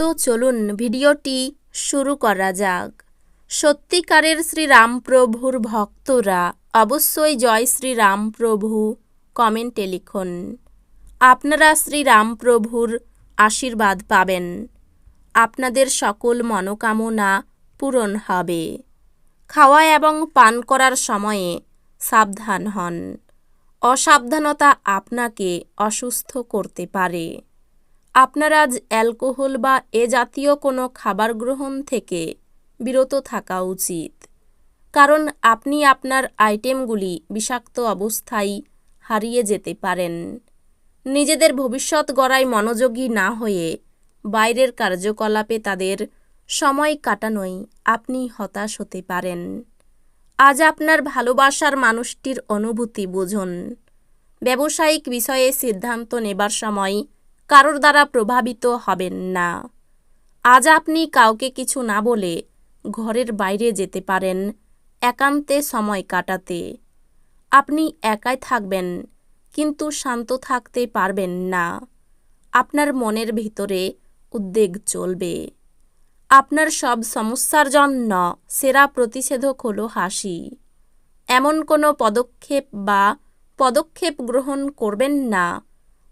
তো চলুন ভিডিওটি শুরু করা যাক। সত্যিকারের শ্রীরামপ্রভুর ভক্তরা অবশ্যই জয় শ্রীরামপ্রভু কমেন্টে লিখুন। আপনারা শ্রীরামপ্রভুর আশীর্বাদ পাবেন। আপনাদের সকল মনোকামনা পূরণ হবে। খাওয়া এবং পান করার সময়ে সাবধান হন। অসাবধানতা আপনাকে অসুস্থ করতে পারে। আপনার আজ অ্যালকোহল বা এ জাতীয় কোনো খাবার গ্রহণ থেকে বিরত থাকা উচিত। কারণ আপনি আপনার আইটেমগুলি বিষাক্ত অবস্থায় হারিয়ে যেতে পারেন। নিজেদের ভবিষ্যৎ গড়ায় মনোযোগী না হয়ে বাইরের কার্যকলাপে তাদের সময় কাটানোই আপনি হতাশ হতে পারেন। আজ আপনার ভালোবাসার মানুষটির অনুভূতি বুঝুন। ব্যবসায়িক বিষয়ে সিদ্ধান্ত নেবার সময় কারোর দ্বারা প্রভাবিত হবেন না। আজ আপনি কাউকে কিছু না বলে ঘরের বাইরে যেতে পারেন একান্তে সময় কাটাতে। আপনি একাই থাকবেন, কিন্তু শান্ত থাকতে পারবেন না। আপনার মনের ভিতরে উদ্বেগ চলবে। আপনার সব সমস্যার জন্য সেরা প্রতিষেধক হলো হাসি। এমন কোনো পদক্ষেপ বা পদক্ষেপ গ্রহণ করবেন না।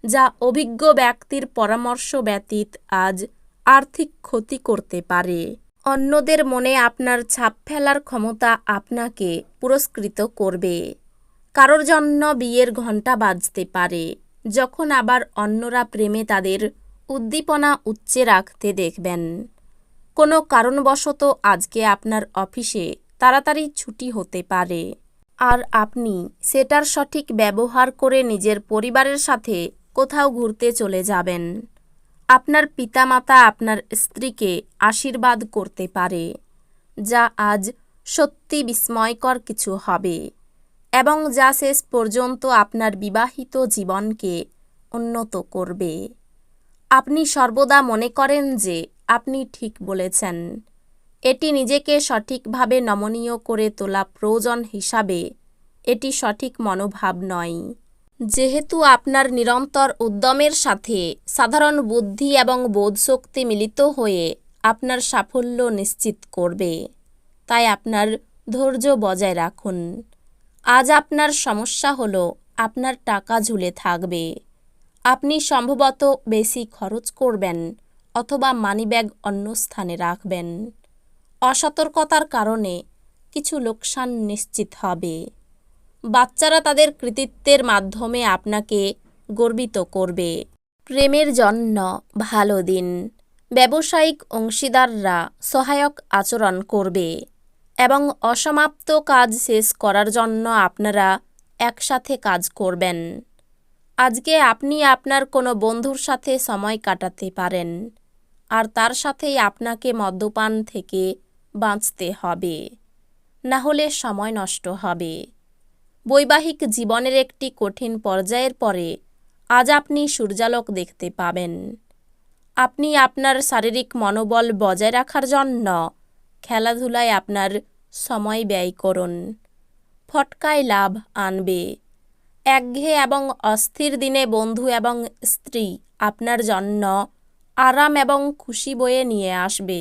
যা অভিজ্ঞ ব্যক্তির পরামর্শ ব্যতীত আজ আর্থিক ক্ষতি করতে পারে। অন্যদের মনে আপনার ছাপ ফেলার ক্ষমতা আপনাকে পুরস্কৃত করবে। কারোর জন্য বিয়ের ঘণ্টা বাজতে পারে, যখন আবার অন্যরা প্রেমে তাদের উদ্দীপনা উচ্চে রাখতে দেখবেন। কোনো কারণবশত আজকে আপনার অফিসে তাড়াতাড়ি ছুটি হতে পারে। আর আপনি সেটার সঠিক ব্যবহার করে নিজের পরিবারের সাথে কোথাও ঘুরতে চলে যাবেন। আপনার পিতামাতা আপনার স্ত্রীকে আশীর্বাদ করতে পারে, যা আজ সত্যি বিস্ময়কর কিছু হবে এবং যা শেষ পর্যন্ত আপনার বিবাহিত জীবনকে উন্নত করবে। আপনি সর্বদা মনে করেন যে আপনি ঠিক বলেছেন। এটি নিজেকে সঠিকভাবে নমনীয় করে তোলা প্রয়োজন হিসাবে এটি সঠিক মনোভাব নয়। যেহেতু আপনার নিরন্তর উদ্যমের সাথে সাধারণ বুদ্ধি এবং বোধশক্তি মিলিত হয়ে আপনার সাফল্য নিশ্চিত করবে, তাই আপনার ধৈর্য বজায় রাখুন। আজ আপনার সমস্যা হলো আপনার টাকা ঝুলে থাকবে। আপনি সম্ভবত বেশি খরচ করবেন অথবা মানিব্যাগ অন্য স্থানে রাখবেন। অসতর্কতার কারণে কিছু লোকসান নিশ্চিত হবে। বাচ্চারা তাদের কৃতিত্বের মাধ্যমে আপনাকে গর্বিত করবে। প্রেমের জন্য ভালো দিন। ব্যবসায়িক অংশীদাররা সহায়ক আচরণ করবে এবং অসমাপ্ত কাজ শেষ করার জন্য আপনারা একসাথে কাজ করবেন। আজকে আপনি আপনার কোনো বন্ধুর সাথে সময় কাটাতে পারেন, আর তার সাথেই আপনাকে মদ্যপান থেকে বাঁচতে হবে। না হলে সময় নষ্ট হবে। বৈবাহিক জীবনের একটি কঠিন পর্যায়ের পরে আজ আপনি সূর্যালোক দেখতে পাবেন। আপনি আপনার শারীরিক মনোবল বজায় রাখার জন্য খেলাধুলায় আপনার সময় ব্যয় করুন। ফটকায় লাভ আনবে। একঘেয়ে এবং অস্থির দিনে বন্ধু এবং স্ত্রী আপনার জন্য আরাম এবং খুশি বয়ে নিয়ে আসবে।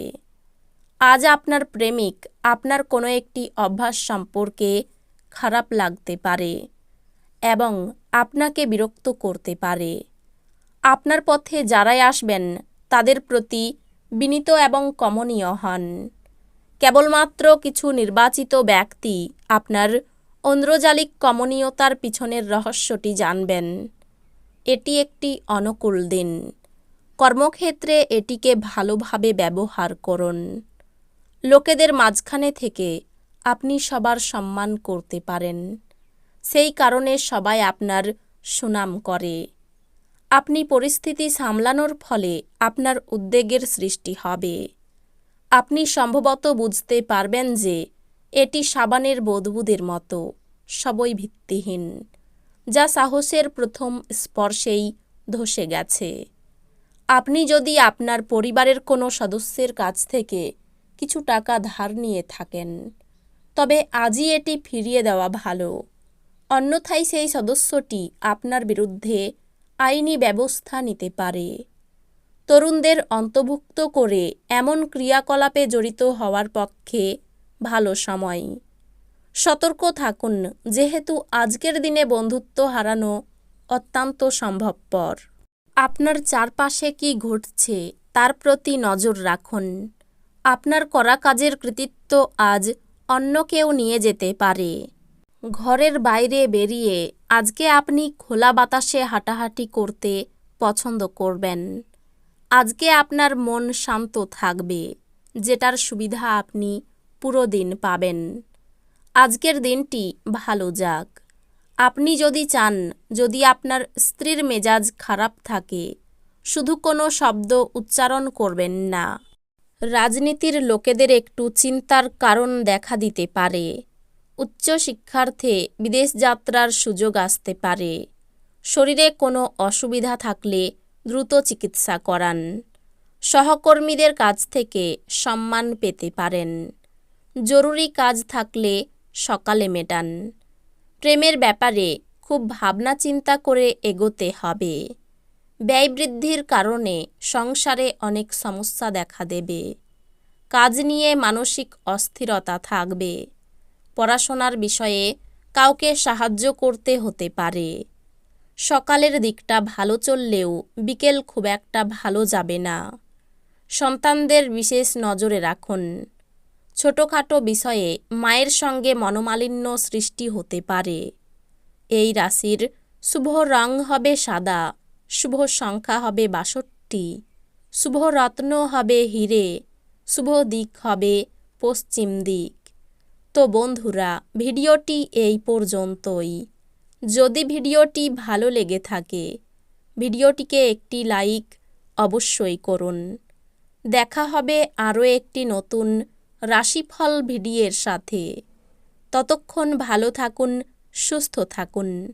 আজ আপনার প্রেমিক আপনার কোনো একটি অভ্যাস সম্পর্কে খারাপ লাগতে পারে এবং আপনাকে বিরক্ত করতে পারে। আপনার পথে যারাই আসবেন, তাদের প্রতি বিনীত এবং কমনীয় হন। কেবলমাত্র কিছু নির্বাচিত ব্যক্তি আপনার ঐন্দ্রজালিক কমনীয়তার পিছনের রহস্যটি জানবেন। এটি একটি অনুকূল দিন। কর্মক্ষেত্রে এটিকে ভালোভাবে ব্যবহার করুন। লোকেদের মাঝখানে থেকে আপনি সবার সম্মান করতে পারেন। সেই কারণে সবাই আপনার সুনাম করে। আপনি পরিস্থিতি সামলানোর ফলে আপনার উদ্বেগের সৃষ্টি হবে। আপনি সম্ভবত বুঝতে পারবেন যে এটি সাবানের বদবুদের মতো, সবই ভিত্তিহীন, যা সাহসের প্রথম স্পর্শেই ধসে গেছে। আপনি যদি আপনার পরিবারের কোনো সদস্যের কাছ থেকে কিছু টাকা ধার নিয়ে থাকেন তবে আজই এটি ফিরিয়ে দেওয়া ভালো। অন্যথায় সেই সদস্যটি আপনার বিরুদ্ধে আইনি ব্যবস্থা নিতে পারে। তরুণদের অন্তর্ভুক্ত করে এমন ক্রিয়াকলাপে জড়িত হওয়ার পক্ষে ভালো সময়। সতর্ক থাকুন, যেহেতু আজকের দিনে বন্ধুত্ব হারানো অত্যন্ত সম্ভবপর। আপনার চারপাশে কি ঘটছে তার প্রতি নজর রাখুন। আপনার করা কাজের কৃতিত্ব আজ অন্য কেউ নিয়ে যেতে পারে। ঘরের বাইরে বেরিয়ে আজকে আপনি খোলা বাতাসে হাঁটাহাঁটি করতে পছন্দ করবেন। আজকে আপনার মন শান্ত থাকবে, যেটার সুবিধা আপনি পুরো দিন পাবেন। আজকের দিনটি ভালো যাক। আপনি যদি চান, যদি আপনার স্ত্রীর মেজাজ খারাপ থাকে, শুধু কোনো শব্দ উচ্চারণ করবেন না। রাজনীতির লোকেদের একটু চিন্তার কারণ দেখা দিতে পারে। উচ্চ শিক্ষার্থে বিদেশ যাত্রার সুযোগ আসতে পারে। শরীরে কোনো অসুবিধা থাকলে দ্রুত চিকিৎসা করান। সহকর্মীদের কাছ থেকে সম্মান পেতে পারেন। জরুরি কাজ থাকলে সকালে মেটান। প্রেমের ব্যাপারে খুব ভাবনা চিন্তা করে এগোতে হবে। ব্যয় বৃদ্ধির কারণে সংসারে অনেক সমস্যা দেখা দেবে। কাজ নিয়ে মানসিক অস্থিরতা থাকবে। পড়াশোনার বিষয়ে কাউকে সাহায্য করতে হতে পারে। সকালের দিকটা ভালো চললেও বিকেল খুব একটা ভালো যাবে না। সন্তানদের বিশেষ নজরে রাখুন। ছোটোখাটো বিষয়ে মায়ের সঙ্গে মনোমালিন্য সৃষ্টি হতে পারে। এই রাশির শুভ রং হবে সাদা। শুভ সংখ্যা হবে বাষট্টি, শুভ রত্ন হবে হিরে, শুভ দিক হবে পশ্চিম দিক। তো বন্ধুরা, ভিডিওটি এই পর্যন্তই। যদি ভিডিওটি ভালো লেগে থাকে, ভিডিওটিকে একটি লাইক অবশ্যই করুন। দেখা হবে আরও একটি নতুন রাশিফল ভিডিওর সাথে। ততক্ষণ ভালো থাকুন, সুস্থ থাকুন।